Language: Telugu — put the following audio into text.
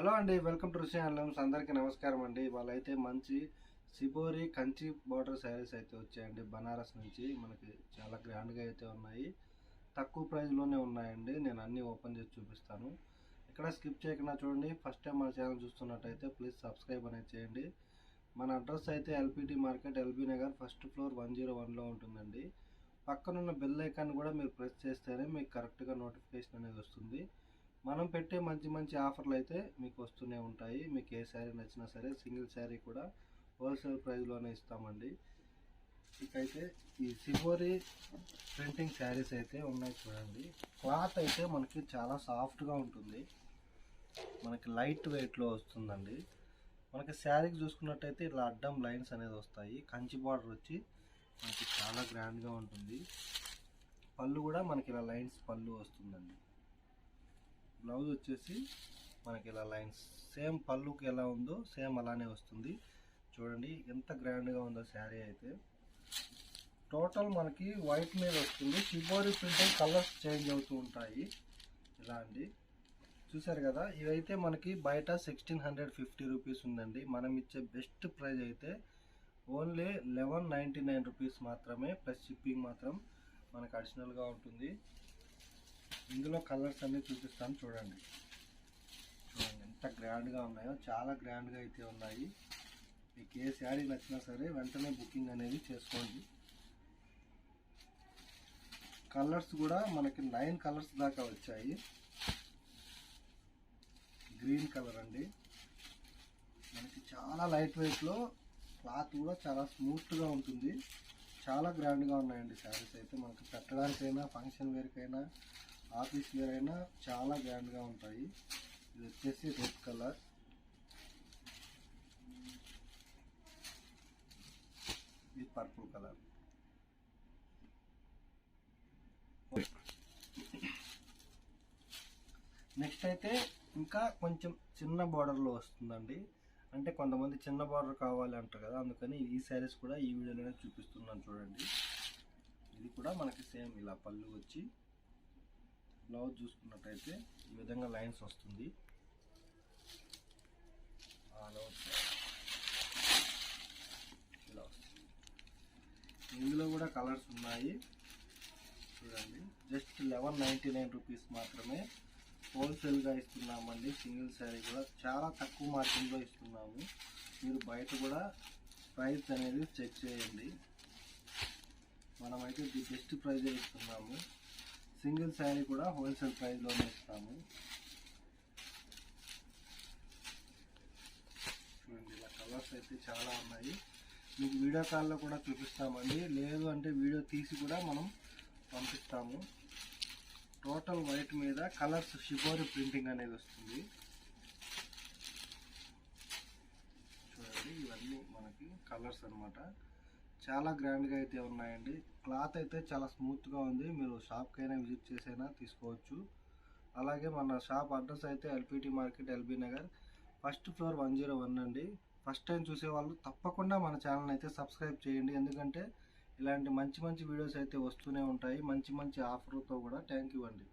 హలో అండి వెల్కమ్ టు రుషి హ్యాండ్లూమ్స్ అందరికీ నమస్కారం అండి. వాళ్ళైతే మంచి సిబోరి కంచి బార్డర్ శారీస్ అయితే వచ్చాయండి. బనారస్ నుంచి మనకి చాలా గ్రాండ్గా అయితే ఉన్నాయి. తక్కువ ప్రైస్లోనే ఉన్నాయండి. నేను అన్నీ ఓపెన్ చేసి చూపిస్తాను. ఇక్కడ స్కిప్ చేయకుండా చూడండి. ఫస్ట్ టైం మన ఛానల్ చూస్తున్నట్టయితే ప్లీజ్ సబ్స్క్రైబ్ అనేది చేయండి. మన అడ్రస్ అయితే LPT market LB Nagar first floor one zero వన్లో ఉంటుందండి. పక్కనున్న బెల్ ఐకాన్ కూడా మీరు ప్రెస్ చేస్తేనే మీకు కరెక్ట్గా నోటిఫికేషన్ అనేది వస్తుంది. మనం పెట్టే మంచి మంచి ఆఫర్లు అయితే మీకు వస్తూనే ఉంటాయి. మీకు ఏ శారీ నచ్చినా సరే సింగిల్ శారీ కూడా హోల్సేల్ ప్రైస్లోనే ఇస్తామండి. ఇకైతే ఈ సిబోరి ప్రింటింగ్ శారీస్ అయితే ఉన్నాయి చూడండి. క్లాత్ అయితే మనకి చాలా సాఫ్ట్గా ఉంటుంది. మనకి లైట్ వెయిట్లో వస్తుందండి. మనకి శారీకి చూసుకున్నట్టయితే ఇలా అడ్డం లైన్స్ అనేది వస్తాయి. కంచి బార్డర్ వచ్చి మనకి చాలా గ్రాండ్గా ఉంటుంది. పళ్ళు కూడా మనకి ఇలా లైన్స్ పళ్ళు వస్తుందండి. బ్లౌజ్ వచ్చేసి మనకి ఇలా లైన్స్ సేమ్ పళ్ళుకి ఎలా ఉందో సేమ్ అలానే వస్తుంది. చూడండి ఎంత గ్రాండ్గా ఉందో శారీ అయితే. టోటల్ మనకి వైట్ మీద వస్తుంది. చిబోరి ప్రింటింగ్ కలర్స్ చేంజ్ అవుతూ ఉంటాయి. ఇలా అండి. చూసారు కదా ఇవైతే మనకి బయట సిక్స్టీన్ హండ్రెడ్ ఫిఫ్టీ రూపీస్ ఉందండి. మనం ఇచ్చే బెస్ట్ ప్రైస్ అయితే only eleven ninety nine rupees మాత్రమే ప్లస్ షిప్పింగ్ మాత్రం మనకు అడిషనల్గా ఉంటుంది. ఇందులో కలర్స్ అన్ని చూపిస్తాను చూడండి. చూడండి ఎంత గ్రాండ్గా ఉన్నాయో చాలా గ్రాండ్గా అయితే ఉన్నాయి. మీకు ఏ శారీ నచ్చినా సరే వెంటనే బుకింగ్ అనేది చేసుకోండి. కలర్స్ కూడా మనకి నైన్ కలర్స్ దాకా వచ్చాయి. గ్రీన్ కలర్ అండి. మనకి చాలా లైట్ వెయిట్లో క్లాత్ కూడా చాలా స్మూత్గా ఉంటుంది. చాలా గ్రాండ్గా ఉన్నాయండి శారీస్ అయితే. మనకి పెట్టడానికైనా ఫంక్షన్ వేర్కైనా ఆఫీస్ వేర్ అయినా చాలా గ్రాండ్గా ఉంటాయి. ఇది వచ్చేసి రెడ్ కలర్. ఇది పర్పుల్ కలర్. నెక్స్ట్ అయితే ఇంకా కొంచెం చిన్న బార్డర్లో వస్తుందండి. అంటే కొంతమంది చిన్న బార్డర్ కావాలి అంటారు కదా అందుకని ఈ శారీస్ కూడా ఈ వీడియోలోనే చూపిస్తున్నాను చూడండి. ఇది కూడా మనకి సేమ్ ఇలా పళ్ళు వచ్చి బ్లౌజ్ చూసుకున్నట్టయితే ఈ విధంగా లైన్స్ వస్తుంది. ఇలా వస్తుంది. ఇందులో కూడా కలర్స్ ఉన్నాయి. చూడండి. Just eleven ninety nine rupees మాత్రమే హోల్సేల్గా ఇస్తున్నామండి. సింగిల్ శారీ కూడా చాలా తక్కువ మార్జిన్లో ఇస్తున్నాము. మీరు బయట కూడా ప్రైస్ అనేది చెక్ చేయండి. మనమైతే ది బెస్ట్ ప్రైజే ఇస్తున్నాము. సింగిల్ శారీ కూడా హోల్సేల్ ప్రైస్లోనే ఇస్తాము. చూడండి ఇలా కలర్స్ అయితే చాలా ఉన్నాయి. మీకు వీడియో కాల్లో కూడా చూపిస్తామండి. లేదు అంటే వీడియో తీసి కూడా మనం పంపిస్తాము. టోటల్ వైట్ మీద కలర్స్ షిబోరి ప్రింటింగ్ అనేది వస్తుంది. చూడండి ఇవన్నీ మనకి కలర్స్ అనమాట చాలా గ్రాండ్గా అయితే ఉన్నాయండి. క్లాత్ అయితే చాలా స్మూత్గా ఉంది. మీరు షాప్కైనా విజిట్ చేసైనా తీసుకోవచ్చు. అలాగే మన షాప్ అడ్రస్ అయితే LPT market LB Nagar. First floor one zero one అండి. ఫస్ట్ టైం చూసేవాళ్ళు తప్పకుండా మన ఛానల్ అయితే సబ్స్క్రైబ్ చేయండి. ఎందుకంటే ఇలాంటి మంచి మంచి వీడియోస్ అయితే వస్తూనే ఉంటాయి. మంచి మంచి ఆఫర్తో కూడా థ్యాంక్ యూ అండి.